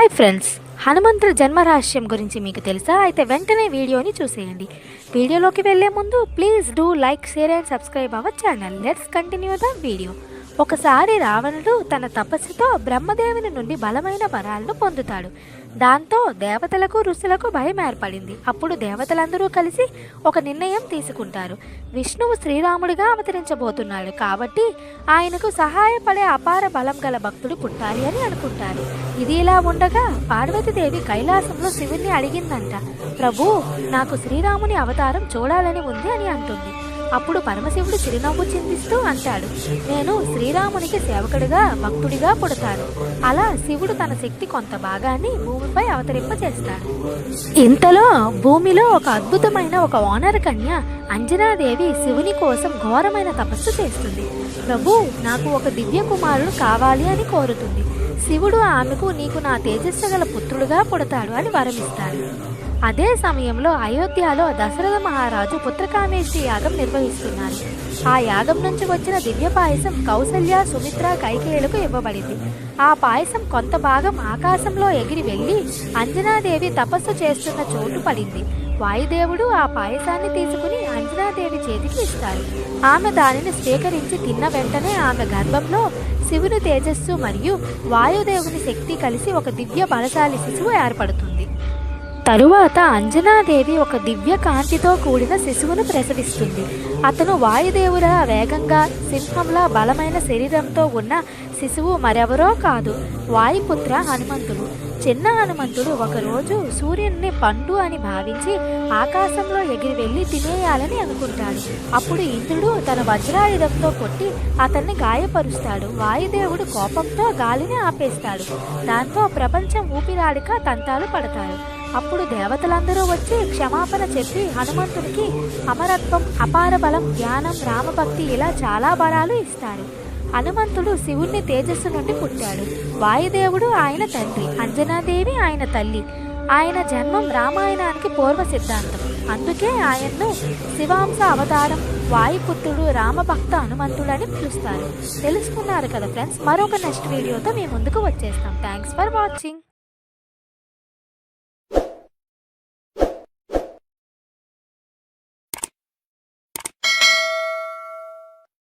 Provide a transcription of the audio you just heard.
Hi friends హనుమంతుడి జన్మరహస్యం గురించి మీకు తెలుసా? అయితే వెంటనే వీడియోని చూసేయండి. వీడియోలోకి వెళ్ళే ముందు please do like share and subscribe our channel. Let's continue the video. ఒకసారి రావణుడు తన తపస్సుతో బ్రహ్మదేవుని నుండి బలమైన వరాలను పొందుతాడు. దాంతో దేవతలకు ఋషులకు భయం ఏర్పడింది. అప్పుడు దేవతలందరూ కలిసి ఒక నిర్ణయం తీసుకుంటారు. విష్ణువు శ్రీరాముడిగా అవతరించబోతున్నాడు కాబట్టి ఆయనకు సహాయపడే అపార బలం గల భక్తుడు పుట్టాలి అని అనుకుంటారు. ఇది ఇలా ఉండగా పార్వతీదేవి కైలాసంలో శివుణ్ణి అడిగిందంట. ప్రభు నాకు శ్రీరాముని అవతారం చూడాలని ఉంది అని అంటుంది. అప్పుడు పరమశివుడు చిరునవ్వు చిందిస్తూ అంటాడు నేను శ్రీరామునికి సేవకుడిగా భక్తుడిగా పుడతాను. అలా శివుడు తన శక్తి కొంత భాగాన్ని భూమిపై అవతరింపజేస్తాడు. ఇంతలో భూమిలో ఒక అద్భుతమైన ఒక ఓనర్ కన్య అంజనాదేవి శివుని కోసం ఘోరమైన తపస్సు చేస్తుంది. ప్రభు నాకు ఒక దివ్య కుమారుడు కావాలి అని కోరుతుంది. శివుడు ఆమెకు నీకు నా తేజస్సు గల పుత్రుడుగా పుడతాడు అని వరమిస్తాడు. అదే సమయంలో అయోధ్యలో దశరథ మహారాజు పుత్రకామేష్టి యాగం నిర్వహిస్తున్నారు. ఆ యాగం నుంచి వచ్చిన దివ్య పాయసం కౌసల్య సుమిత్ర కైకేయులకు ఇవ్వబడింది. ఆ పాయసం కొంత భాగం ఆకాశంలో ఎగిరి వెళ్ళి అంజనాదేవి తపస్సు చేస్తున్న చోటు పడింది. వాయుదేవుడు ఆ పాయసాన్ని తీసుకుని అంజనాదేవి చేతికి ఇస్తారు. ఆమె దానిని స్వీకరించి తిన్న వెంటనే ఆమె గర్భంలో శివుని తేజస్సు మరియు వాయుదేవుని శక్తి కలిసి ఒక దివ్య బలశాలి శిశువు ఏర్పడుతుంది. తరువాత అంజనాదేవి ఒక దివ్య కాంతితో కూడిన శిశువును ప్రసవిస్తుంది. అతను వాయుదేవుడ వేగంగా సింహంలా బలమైన శరీరంతో ఉన్న శిశువు మరెవరో కాదు వాయుపుత్ర హనుమంతుడు. చిన్న హనుమంతుడు ఒకరోజు సూర్యుడిని పండు అని భావించి ఆకాశంలో ఎగిరి వెళ్ళి తినేయాలని అనుకుంటాడు. అప్పుడు ఇంద్రుడు తన వజ్రాయుధంతో కొట్టి అతన్ని గాయపరుస్తాడు. వాయుదేవుడు కోపంతో గాలిని ఆపేస్తాడు. దాంతో ప్రపంచం ఊపిరాడిక తంతాలు పడతారు. అప్పుడు దేవతలందరూ వచ్చి క్షమాపణ చెప్పి హనుమంతుడికి అమరత్వం అపార బలం జ్ఞానం రామభక్తి ఇలా చాలా బలాలు ఇస్తారు హనుమంతుడు శివుణ్ణి తేజస్సు నుండి పుట్టాడు. వాయుదేవుడు ఆయన తండ్రి అంజనాదేవి ఆయన తల్లి. ఆయన జన్మం రామాయణానికి పూర్వ సిద్ధాంతం. అందుకే ఆయన్ను శివాంశ అవతారం వాయుపుత్రుడు రామభక్త హనుమంతుడని పిలుస్తారు. తెలుసుకున్నారు కదా ఫ్రెండ్స్? మరొక నెక్స్ట్ వీడియోతో మీ ముందుకు వచ్చేస్తాం. Thanks for watching